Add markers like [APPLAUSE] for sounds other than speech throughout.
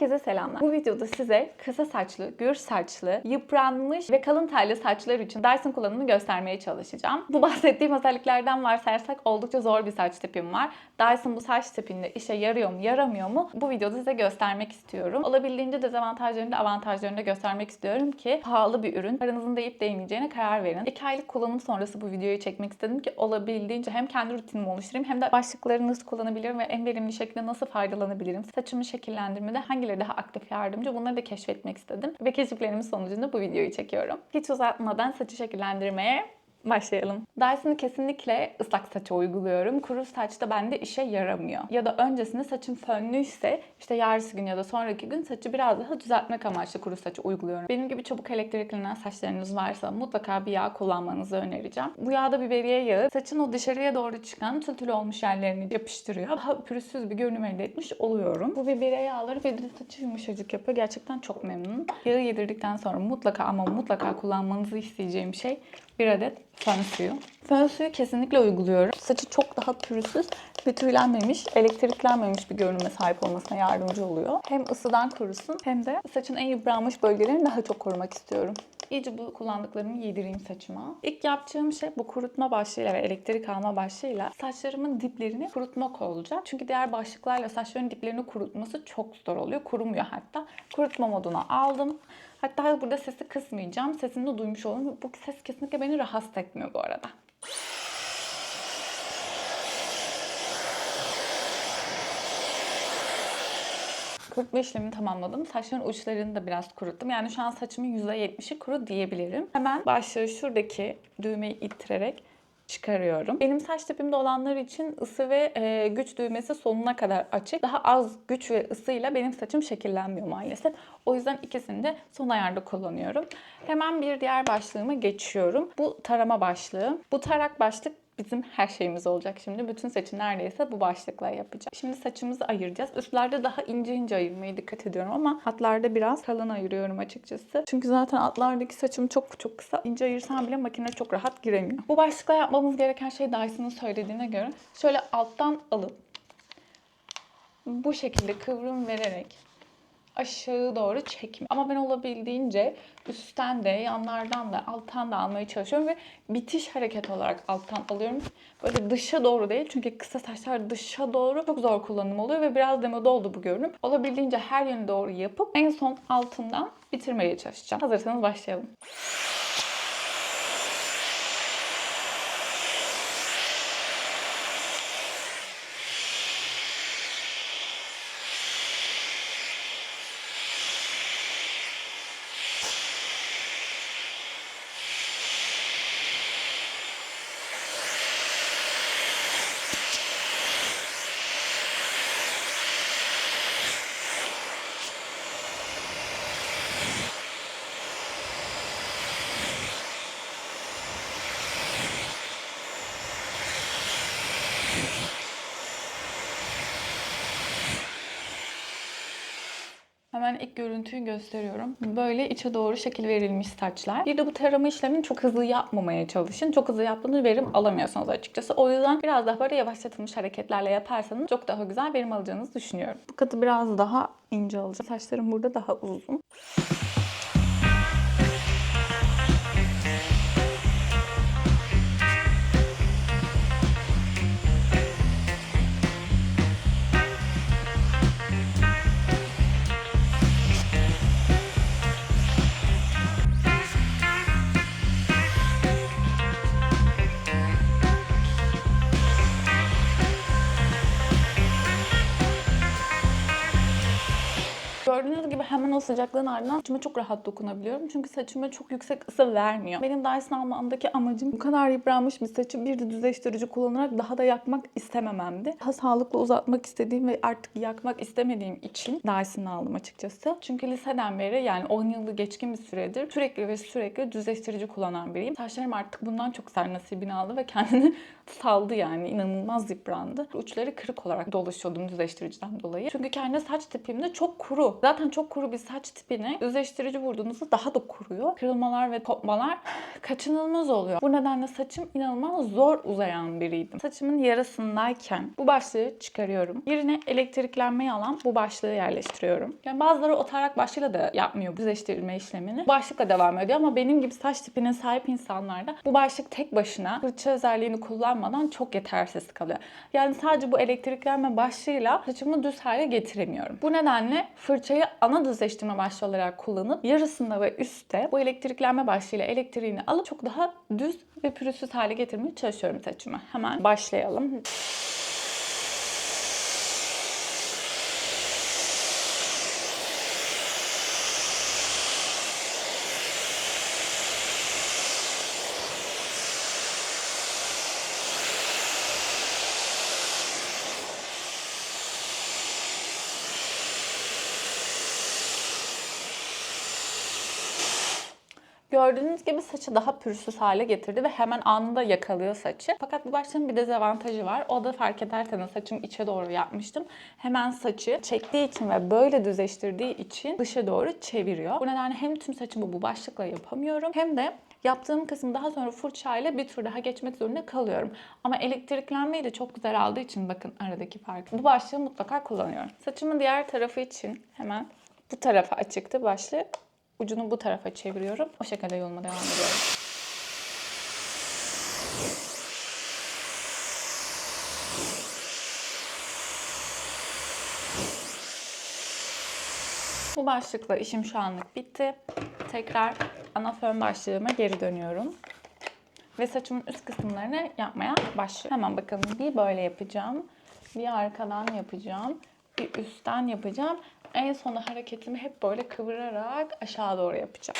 Herkese selamlar. Bu videoda size kısa saçlı, gür saçlı, yıpranmış ve kalın telli saçlar için Dyson kullanımını göstermeye çalışacağım. Bu bahsettiğim özelliklerden varsayarsak oldukça zor bir saç tipim var. Dyson bu saç tipinde işe yarıyor mu, yaramıyor mu? Bu videoda size göstermek istiyorum. Olabildiğince dezavantajlarını da avantajlarını da göstermek istiyorum ki pahalı bir ürün. Paranızın değip değmeyeceğine karar verin. 2 aylık kullanım sonrası bu videoyu çekmek istedim ki olabildiğince hem kendi rutinimi oluşturayım hem de başlıkları nasıl kullanabilirim ve en verimli şekilde nasıl faydalanabilirim? Saçımı şekillendirmede hangileri daha aktif yardımcı bunları da keşfetmek istedim. Ve keşiflerimin sonucunda bu videoyu çekiyorum. Hiç uzatmadan saçı şekillendirmeye Başlayalım. Dyson'ı kesinlikle ıslak saça uyguluyorum. Kuru saçta bende işe yaramıyor. Ya da öncesinde saçım fönlüyse işte yarısı gün ya da sonraki gün saçı biraz daha düzeltmek amaçlı kuru saçı uyguluyorum. Benim gibi çabuk elektriklenen saçlarınız varsa mutlaka bir yağ kullanmanızı önereceğim. Bu yağda biberiye yağı saçın o dışarıya doğru çıkan tül tül olmuş yerlerini yapıştırıyor. Daha pürüzsüz bir görünüm elde etmiş oluyorum. Bu biberiye yağları de saçı yumuşacık yapıyor. Gerçekten çok memnunum. Yağı yedirdikten sonra mutlaka ama mutlaka kullanmanızı isteyeceğim şey bir adet fön suyu. Fön suyu kesinlikle uyguluyorum. Saçı çok daha pürüzsüz ve tüylenmemiş, elektriklenmemiş bir görünüme sahip olmasına yardımcı oluyor. Hem ısıdan korusun hem de saçın en yıpranmış bölgelerini daha çok korumak istiyorum. İyice bu kullandıklarımı yedireyim saçıma. İlk yapacağım şey bu kurutma başlığıyla ve elektrik alma başlığıyla saçlarımın diplerini kurutmak olacak. Çünkü diğer başlıklarla saçların diplerini kurutması çok zor oluyor. Kurumuyor hatta. Kurutma moduna aldım. Hatta burada sesi kısmayacağım. Sesini de duymuş olun. Bu ses kesinlikle beni rahatsız etmiyor bu arada. Kurutma işlemini tamamladım. Saçların uçlarını da biraz kuruttum. Yani şu an saçımın %70'i kuru diyebilirim. Hemen başlığı şuradaki düğmeyi ittirerek çıkarıyorum. Benim saç tipimde olanlar için ısı ve e, güç düğmesi sonuna kadar açık. Daha az güç ve ısıyla benim saçım şekillenmiyor maalesef. O yüzden ikisini de son ayarda kullanıyorum. Hemen bir diğer başlığıma geçiyorum. Bu tarama başlığı. Bu tarak başlık bizim her şeyimiz olacak şimdi. Bütün saçı neredeyse bu başlıkla yapacağım. Şimdi saçımızı ayıracağız. Üstlerde daha ince ince ayırmaya dikkat ediyorum ama hatlarda biraz kalın ayırıyorum açıkçası. Çünkü zaten altlardaki saçım çok çok kısa. İnce ayırsam bile makine çok rahat giremiyor. Bu başlıkla yapmamız gereken şey Dyson'ın söylediğine göre şöyle alttan alıp bu şekilde kıvrım vererek aşağı doğru çekme. Ama ben olabildiğince üstten de, yanlardan da, alttan da almaya çalışıyorum ve bitiş hareket olarak alttan alıyorum. Böyle dışa doğru değil çünkü kısa saçlar dışa doğru çok zor kullanım oluyor ve biraz demode oldu bu görünüm. Olabildiğince her yöne doğru yapıp en son altından bitirmeye çalışacağım. Hazırsanız başlayalım. İlk görüntüyü gösteriyorum. Böyle içe doğru şekil verilmiş saçlar. Bir de bu tarama işlemini çok hızlı yapmamaya çalışın. Çok hızlı yaptığınız verim alamıyorsunuz açıkçası. O yüzden biraz daha böyle yavaşlatılmış hareketlerle yaparsanız çok daha güzel verim alacağınızı düşünüyorum. Bu katı biraz daha ince alacağım. Saçlarım burada daha uzun. Hemen o sıcaklığın ardından saçıma çok rahat dokunabiliyorum. Çünkü saçıma çok yüksek ısı vermiyor. Benim Dyson almamdaki amacım bu kadar yıpranmış bir saçı bir de düzleştirici kullanarak daha da yakmak istemememdi. Daha sağlıklı uzatmak istediğim ve artık yakmak istemediğim için Dyson aldım açıkçası. Çünkü liseden beri yani 10 yılı geçkin bir süredir sürekli ve sürekli düzleştirici kullanan biriyim. Saçlarım artık bundan çok ser nasibini aldı ve [LAUGHS] kendini saldı yani. inanılmaz yıprandı. Uçları kırık olarak dolaşıyordum düzleştiriciden dolayı. Çünkü kendi saç tipimde çok kuru Zaten çok kuru bir saç tipine düzleştirici vurduğunuzda daha da kuruyor. Kırılmalar ve kopmalar [SIGHS] kaçınılmaz oluyor. Bu nedenle saçım inanılmaz zor uzayan biriydim. Saçımın yarısındayken bu başlığı çıkarıyorum. Yerine elektriklenmeyi alan bu başlığı yerleştiriyorum. Yani bazıları o tarak başlığıyla da yapmıyor düzleştirme işlemini. Bu başlıkla devam ediyor ama benim gibi saç tipine sahip insanlarda bu başlık tek başına fırça özelliğini kullanmadan çok yetersiz kalıyor. Yani sadece bu elektriklenme başlığıyla saçımı düz hale getiremiyorum. Bu nedenle fırçayı ana düzleştirme başlığı olarak kullanıp yarısında ve üstte bu elektriklenme başlığıyla elektriğini alıp çok daha düz ve pürüzsüz hale getirmeye çalışıyorum saçımı. Hemen başlayalım. Gördüğünüz gibi saçı daha pürüzsüz hale getirdi ve hemen anında yakalıyor saçı. Fakat bu başlığın bir dezavantajı var. O da fark ederseniz saçımı içe doğru yapmıştım. Hemen saçı çektiği için ve böyle düzleştirdiği için dışa doğru çeviriyor. Bu nedenle hem tüm saçımı bu başlıkla yapamıyorum hem de yaptığım kısım daha sonra fırçayla bir tur daha geçmek zorunda kalıyorum. Ama elektriklenmeyi de çok güzel aldığı için bakın aradaki fark. Bu başlığı mutlaka kullanıyorum. Saçımın diğer tarafı için hemen bu tarafa açıktı başlığı ucunu bu tarafa çeviriyorum. O şekilde yoluma devam ediyorum. Bu başlıkla işim şu anlık bitti. Tekrar ana fön başlığıma geri dönüyorum. Ve saçımın üst kısımlarını yapmaya başlıyorum. Hemen bakalım bir böyle yapacağım. Bir arkadan yapacağım. Bir üstten yapacağım. En sonunda hareketimi hep böyle kıvırarak aşağı doğru yapacağım.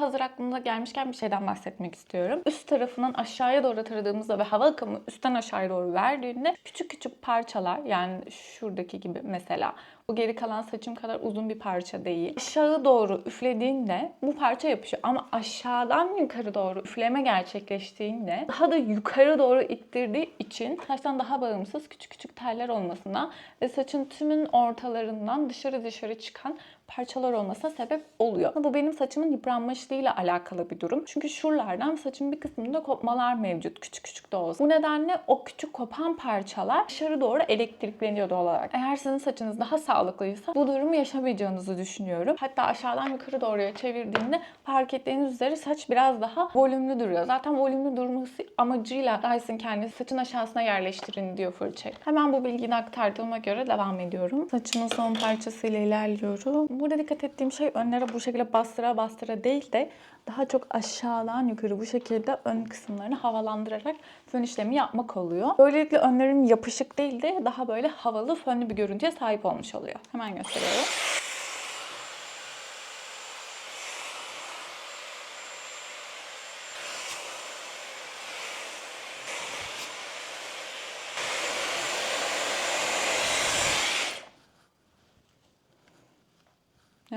Hazır aklımıza gelmişken bir şeyden bahsetmek istiyorum. Üst tarafından aşağıya doğru taradığımızda ve hava akımı üstten aşağıya doğru verdiğinde küçük küçük parçalar yani şuradaki gibi mesela bu geri kalan saçım kadar uzun bir parça değil. Aşağı doğru üflediğinde bu parça yapışıyor ama aşağıdan yukarı doğru üfleme gerçekleştiğinde daha da yukarı doğru ittirdiği için saçtan daha bağımsız küçük küçük teller olmasına ve saçın tümün ortalarından dışarı dışarı çıkan parçalar olmasına sebep oluyor. Bu benim saçımın yıpranmışlığıyla alakalı bir durum. Çünkü şuralardan saçın bir kısmında kopmalar mevcut. Küçük küçük de olsa. Bu nedenle o küçük kopan parçalar dışarı doğru elektrikleniyor doğal olarak. Eğer sizin saçınız daha sağlıklıysa bu durumu yaşamayacağınızı düşünüyorum. Hatta aşağıdan yukarı doğruya çevirdiğinde fark ettiğiniz üzere saç biraz daha volümlü duruyor. Zaten volümlü durması amacıyla Dyson kendisi saçın aşağısına yerleştirin diyor fırçayı. Hemen bu bilgiyi aktardığıma göre devam ediyorum. Saçımın son parçasıyla ilerliyorum. Burada dikkat ettiğim şey önlere bu şekilde bastıra bastıra değil de daha çok aşağıdan yukarı bu şekilde ön kısımlarını havalandırarak fön işlemi yapmak oluyor. Böylelikle önlerim yapışık değil de daha böyle havalı fönlü bir görüntüye sahip olmuş oluyor. Hemen gösteriyorum.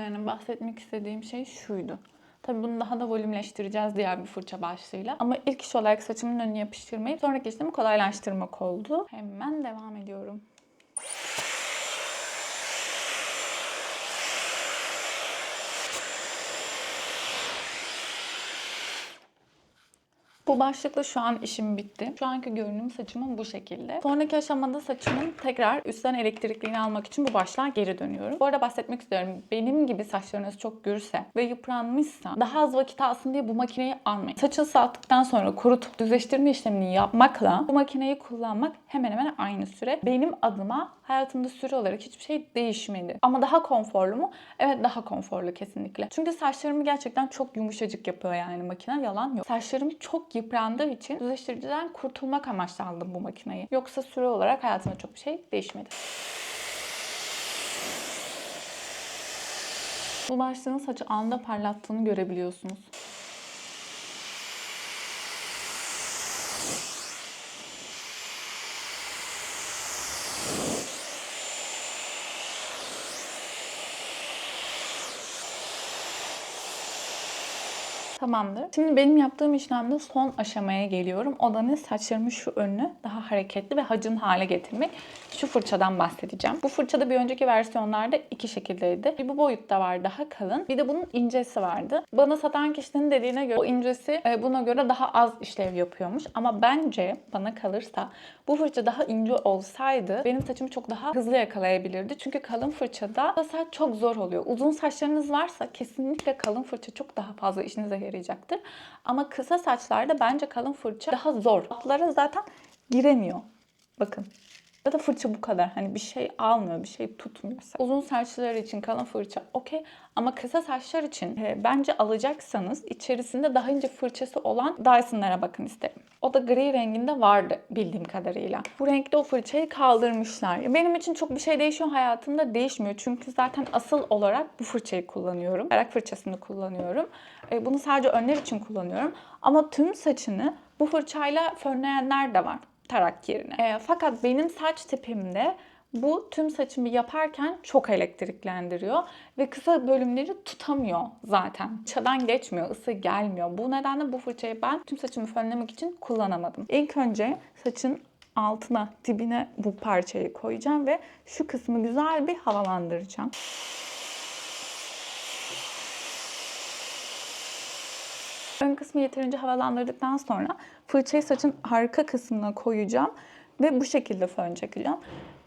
Yani bahsetmek istediğim şey şuydu. Tabii bunu daha da volümleştireceğiz diğer bir fırça başlığıyla. Ama ilk iş olarak saçımın önüne yapıştırmayı sonraki işlemi kolaylaştırmak oldu. Hemen devam ediyorum. Bu başlıkla şu an işim bitti. Şu anki görünüm saçımın bu şekilde. Sonraki aşamada saçımın tekrar üstten elektrikliğini almak için bu başlığa geri dönüyorum. Bu arada bahsetmek istiyorum. Benim gibi saçlarınız çok gürse ve yıpranmışsa daha az vakit alsın diye bu makineyi almayın. Saçı ıslattıktan sonra kurutup düzleştirme işlemini yapmakla bu makineyi kullanmak hemen hemen aynı süre. Benim adıma hayatımda süre olarak hiçbir şey değişmedi. Ama daha konforlu mu? Evet daha konforlu kesinlikle. Çünkü saçlarımı gerçekten çok yumuşacık yapıyor yani makine. Yalan yok. Saçlarım çok yıprandığı için düzleştiriciden kurtulmak amaçlı aldım bu makineyi. Yoksa süre olarak hayatımda çok bir şey değişmedi. Bu başlığın saçı anda parlattığını görebiliyorsunuz. Tamamdır. Şimdi benim yaptığım işlemde son aşamaya geliyorum. O da ne? Saçlarımı şu önünü daha hareketli ve hacın hale getirmek. Şu fırçadan bahsedeceğim. Bu fırçada bir önceki versiyonlarda iki şekildeydi. Bir bu boyutta var daha kalın. Bir de bunun incesi vardı. Bana satan kişinin dediğine göre o incesi e, buna göre daha az işlev yapıyormuş. Ama bence bana kalırsa bu fırça daha ince olsaydı benim saçımı çok daha hızlı yakalayabilirdi. Çünkü kalın fırçada saç çok zor oluyor. Uzun saçlarınız varsa kesinlikle kalın fırça çok daha fazla işinize yarayacaktır. Ama kısa saçlarda bence kalın fırça daha zor. Altlara zaten giremiyor. Bakın. Ya da fırça bu kadar. Hani bir şey almıyor, bir şey tutmuyor. Uzun saçlar için kalın fırça okey. Ama kısa saçlar için e, bence alacaksanız içerisinde daha ince fırçası olan Dyson'lara bakın isterim. O da gri renginde vardı bildiğim kadarıyla. Bu renkte o fırçayı kaldırmışlar. Benim için çok bir şey değişiyor hayatımda değişmiyor. Çünkü zaten asıl olarak bu fırçayı kullanıyorum. Arak fırçasını kullanıyorum. E, Bunu sadece önler için kullanıyorum. Ama tüm saçını bu fırçayla fönleyenler de var tarak yerine. E, fakat benim saç tipimde bu tüm saçımı yaparken çok elektriklendiriyor ve kısa bölümleri tutamıyor zaten. Çadan geçmiyor, ısı gelmiyor. Bu nedenle bu fırçayı ben tüm saçımı fönlemek için kullanamadım. İlk önce saçın altına, dibine bu parçayı koyacağım ve şu kısmı güzel bir havalandıracağım. Ön kısmı yeterince havalandırdıktan sonra fırçayı saçın arka kısmına koyacağım ve bu şekilde fön çekeceğim.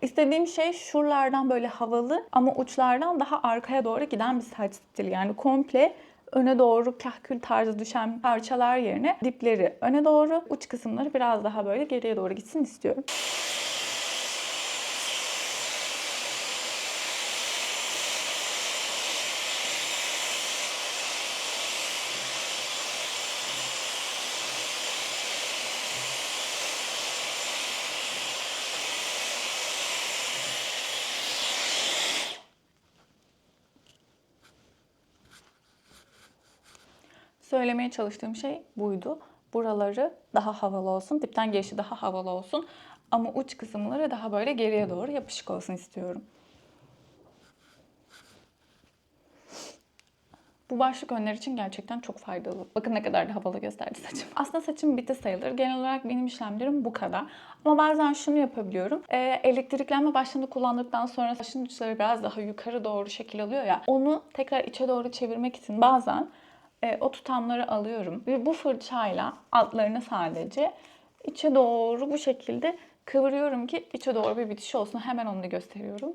İstediğim şey şuralardan böyle havalı ama uçlardan daha arkaya doğru giden bir saç stili. Yani komple öne doğru kahkül tarzı düşen parçalar yerine dipleri öne doğru, uç kısımları biraz daha böyle geriye doğru gitsin istiyorum. Söylemeye çalıştığım şey buydu. Buraları daha havalı olsun, dipten gelişi daha havalı olsun. Ama uç kısımları daha böyle geriye doğru yapışık olsun istiyorum. Bu başlık önler için gerçekten çok faydalı. Bakın ne kadar da havalı gösterdi saçım. [LAUGHS] Aslında saçım bitti sayılır. Genel olarak benim işlemlerim bu kadar. Ama bazen şunu yapabiliyorum. Ee, elektriklenme başlığını kullandıktan sonra saçın uçları biraz daha yukarı doğru şekil alıyor ya. Onu tekrar içe doğru çevirmek için bazen e, o tutamları alıyorum. Ve bu fırçayla altlarını sadece içe doğru bu şekilde kıvırıyorum ki içe doğru bir bitiş olsun. Hemen onu da gösteriyorum.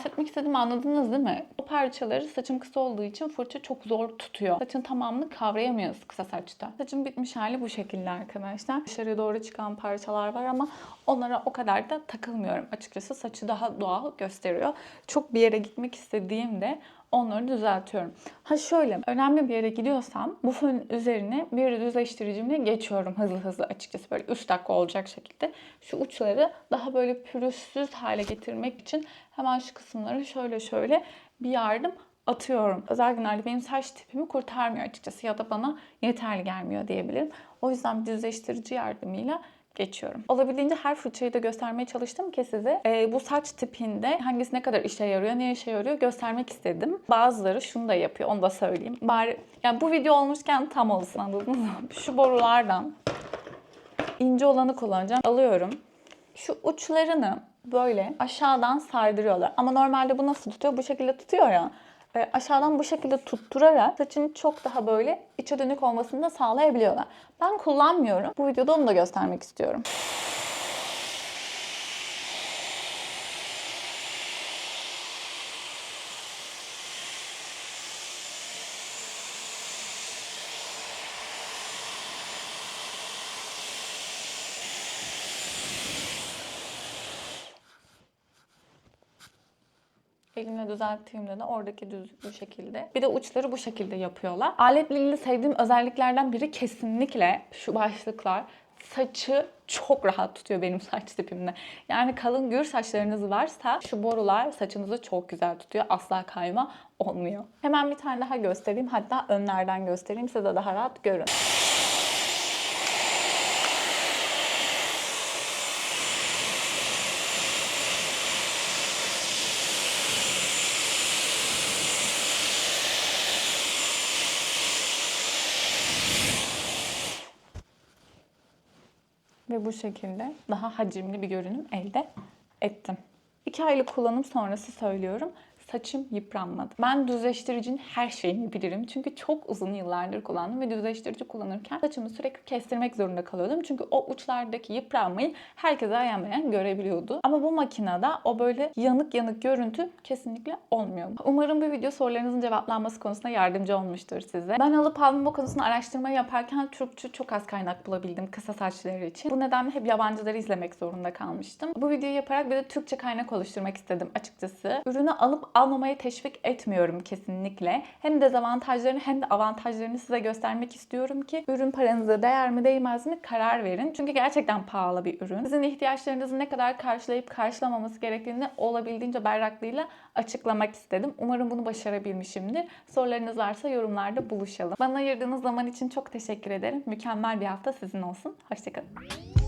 Bahsetmek istediğimi anladınız değil mi? O parçaları saçım kısa olduğu için fırça çok zor tutuyor. Saçın tamamını kavrayamıyoruz kısa saçta. Saçın bitmiş hali bu şekilde arkadaşlar. Dışarıya doğru çıkan parçalar var ama onlara o kadar da takılmıyorum. Açıkçası saçı daha doğal gösteriyor. Çok bir yere gitmek istediğimde onları düzeltiyorum. Ha şöyle, önemli bir yere gidiyorsam bu fön üzerine bir düzleştiricimle geçiyorum hızlı hızlı açıkçası. Böyle 3 dakika olacak şekilde. Şu uçları daha böyle pürüzsüz hale getirmek için hemen şu kısımları şöyle şöyle bir yardım atıyorum. Özel günlerde benim saç tipimi kurtarmıyor açıkçası ya da bana yeterli gelmiyor diyebilirim. O yüzden bir düzleştirici yardımıyla geçiyorum. Olabildiğince her fırçayı da göstermeye çalıştım ki size e, bu saç tipinde hangisi ne kadar işe yarıyor, ne işe yarıyor göstermek istedim. Bazıları şunu da yapıyor, onu da söyleyeyim. Bari yani bu video olmuşken tam olsun anladınız mı? [LAUGHS] Şu borulardan ince olanı kullanacağım. Alıyorum. Şu uçlarını böyle aşağıdan saydırıyorlar. Ama normalde bu nasıl tutuyor? Bu şekilde tutuyor ya. E, aşağıdan bu şekilde tutturarak saçın çok daha böyle içe dönük olmasını da sağlayabiliyorlar. Ben kullanmıyorum. Bu videoda onu da göstermek istiyorum. Elimle düzelttiğimde de oradaki düzlük bu şekilde. Bir de uçları bu şekilde yapıyorlar. Aletle ilgili sevdiğim özelliklerden biri kesinlikle şu başlıklar. saçı çok rahat tutuyor benim [LAUGHS] saç tipimde. Yani kalın gür saçlarınız varsa şu borular saçınızı çok güzel tutuyor. Asla kayma olmuyor. Hemen bir tane daha göstereyim. Hatta önlerden göstereyim. Size daha rahat görün. Bu şekilde daha hacimli bir görünüm elde ettim. 2 aylık kullanım sonrası söylüyorum. Saçım yıpranmadı. Ben düzleştiricinin her şeyini bilirim. Çünkü çok uzun yıllardır kullandım ve düzleştirici kullanırken saçımı sürekli kestirmek zorunda kalıyordum. Çünkü o uçlardaki yıpranmayı herkese ayan beyan görebiliyordu. Ama bu makinede o böyle yanık yanık görüntü kesinlikle olmuyor. Umarım bu video sorularınızın cevaplanması konusunda yardımcı olmuştur size. Ben alıp almama konusunda araştırma yaparken Türkçe çok az kaynak bulabildim kısa saçları için. Bu nedenle hep yabancıları izlemek zorunda kalmıştım. Bu videoyu yaparak bir de Türkçe kaynak oluşturmak istedim açıkçası. Ürünü alıp almamayı teşvik etmiyorum kesinlikle. Hem dezavantajlarını hem de avantajlarını size göstermek istiyorum ki ürün paranıza değer mi değmez mi karar verin. Çünkü gerçekten pahalı bir ürün. Sizin ihtiyaçlarınızı ne kadar karşılayıp karşılamaması gerektiğini olabildiğince berraklığıyla açıklamak istedim. Umarım bunu başarabilmişimdir. Sorularınız varsa yorumlarda buluşalım. Bana ayırdığınız zaman için çok teşekkür ederim. Mükemmel bir hafta sizin olsun. Hoşçakalın.